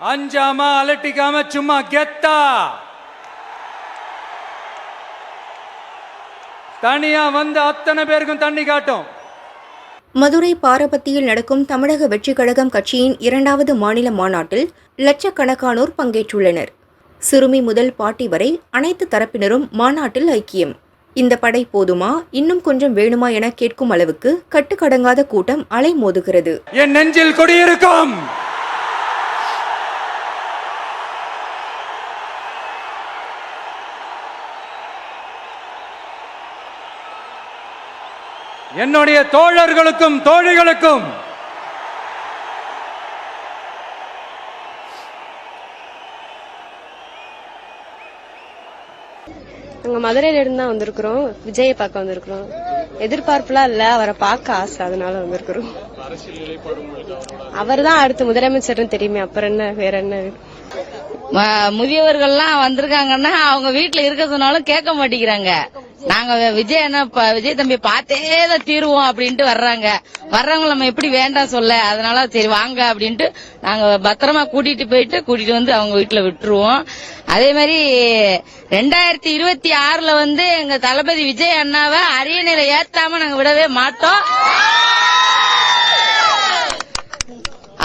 அஞ்சாம அலட்டிக்காம சும்மா கெத்தா. தனியா வந்து அத்தனை பேருக்கும் தண்ணி காட்டும். மதுரை பாரபத்தியில் நடக்கும் தமிழக வெற்றிக் கழகம் கட்சியின் இரண்டாவது மாநில மாநாட்டில் லட்சக்கணக்கானோர் பங்கேற்றுள்ளனர். சிறுமி முதல் பாட்டி வரை அனைத்து தரப்பினரும் மாநாட்டில் ஐக்கியம். இந்த படை போதுமா இன்னும் கொஞ்சம் வேணுமா என கேட்கும் அளவுக்கு கட்டுக்கடங்காத கூட்டம் அலைமோதுகிறது என் நெஞ்சில் குடியிருக்கும்! என்னுடைய தோழர்களுக்கும் தோழிகளுக்கும் நாங்க மதுரையில இருந்து தான் வந்திருக்கிறோம். விஜயை பார்க்க வந்திருக்கிறோம். எதிர்பார்ப்புலாம் இல்ல. அவரை பார்க்க ஆசை. அதனால வந்திருக்கிறோம். அவர் தான் அடுத்த முதலமைச்சர்னு தெரியுமே. அப்புறம் என்ன? வேற என்ன? முதியவர்கள்லாம் வந்திருக்காங்கன்னா அவங்க வீட்டுல இருக்க சொன்னாலும் கேட்க மாட்டேங்கிறாங்க. நாங்க விஜய் என்ன விஜய் தம்பி பார்த்தே தான் தீருவோம் அப்படின்ட்டு வர்றாங்க. வர்றவங்க நம்ம எப்படி வேண்டாம் சொல்ல? அதனால சரி வாங்க அப்படின்ட்டு நாங்க பத்திரமா கூட்டிட்டு போயிட்டு கூட்டிட்டு வந்து அவங்க வீட்டுல விட்டுருவோம். அதே மாதிரி ரெண்டாயிரத்தி இருபத்தி ஆறுல வந்து எங்க தளபதி விஜய் அண்ணாவை அரியணையில ஏத்தாம நாங்க விடவே மாட்டோம்.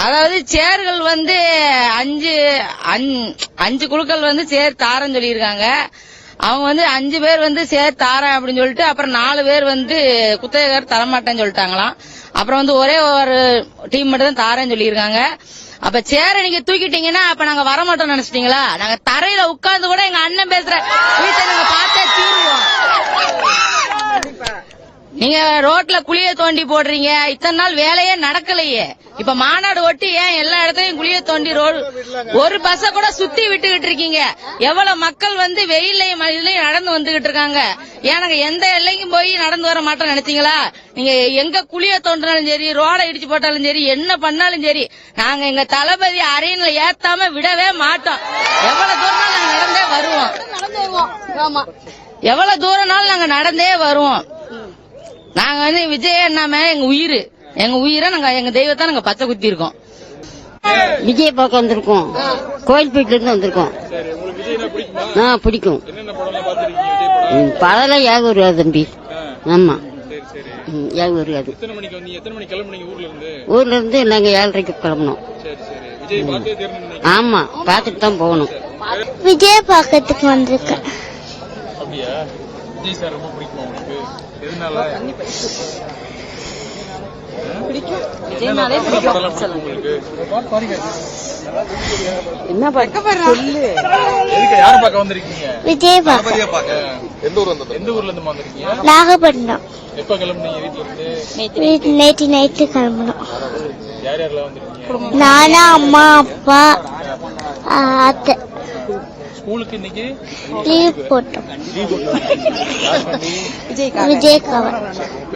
அதாவது சேர்கள் வந்து அஞ்சு அஞ்சு குழுக்கள் வந்து சேர் தாரன்னு சொல்லியிருக்காங்க. அவங்க வந்து அஞ்சு பேர் வந்து சேர் தாரேன் அப்படின்னு சொல்லிட்டு அப்புறம் நாலு பேர் வந்து குத்தகையார் தரமாட்டேன்னு சொல்லிட்டாங்களாம். அப்புறம் வந்து ஒரே ஒரு டீம் மட்டும் தான் தாரேன்னு சொல்லியிருக்காங்க. அப்ப சேர நீங்க தூக்கிட்டீங்கன்னா அப்ப நாங்க வரமாட்டோம் நினைச்சிட்டீங்களா? நாங்க தரையில உட்கார்ந்து கூட எங்க அண்ணன் பேசுற நாங்க பார்த்தே தீருவோம் நீங்க ரோட்ல குழிய தோண்டி போடுறீங்க. இத்தனை நாள் வேலையே நடக்கலையே. இப்ப மாநாடு ஒட்டி ஏன் எல்லா இடத்துலயும் குழிய தோண்டி ரோடு ஒரு பஸ்ஸ கூட சுத்தி விட்டுகிட்டு இருக்கீங்க. எவ்வளவு மக்கள் வந்து வெயிலையும் மழையிலையும் நடந்து வந்துகிட்டு இருக்காங்க. ஏன் நாங்க எந்த எல்லைக்கும் போய் நடந்து வர மாட்டோம் நினைச்சீங்களா? நீங்க எங்க குழிய தோண்டினாலும் சரி ரோட இடிச்சு போட்டாலும் சரி என்ன பண்ணாலும் சரி நாங்க எங்க தளபதி அரியன்ல ஏத்தாம விடவே மாட்டோம். எவ்வளவு தூரம் நாங்க நடந்தே வருவோம். எவ்வளவு தூரம்னாலும் நாங்க நடந்தே வருவோம். நாங்க வந்து விஜய் அண்ணா மேல எங்க உயிர். எங்க உயிரை நாங்க எங்க தெய்வத்தை நாங்க பச்சை குத்தி இருக்கோம் விஜய் பார்க்க வந்திருக்கோம். கோயில்பேட்டில இருந்து வந்திருக்கோம். ஆ பிடிக்கும். ம், படம்லாம் ஏக வருவாது தம்பி? ஆமா. ம், ஏக வருவாது ஊர்ல இருந்து? நாங்க ஏழரைக்கு கிளம்பணும் ஆமா பார்த்துட்டு தான் போகணும். விஜய் பார்க்கறதுக்கு வந்திருக்கேன். என்ன யார பார்க்க வந்திருக்கீங்க? விஜய் பார்க்க. எந்த ஊர்ல இருந்து எந்த ஊர்ல இருந்து வந்திருக்கீங்க? நாகப்பட்டினம். எப்ப கிளம்புனீங்க வீட்ல இருந்து வீட்டு நேற்று நைட்டு கிளம்பணும் யார் யாரெல்லாம் வந்திருக்கீங்க? நானா அம்மா அப்பா அத்தை. ஸ்கூலுக்கு இன்னைக்கு? லீவ் போட்டோம். விஜய் கவர்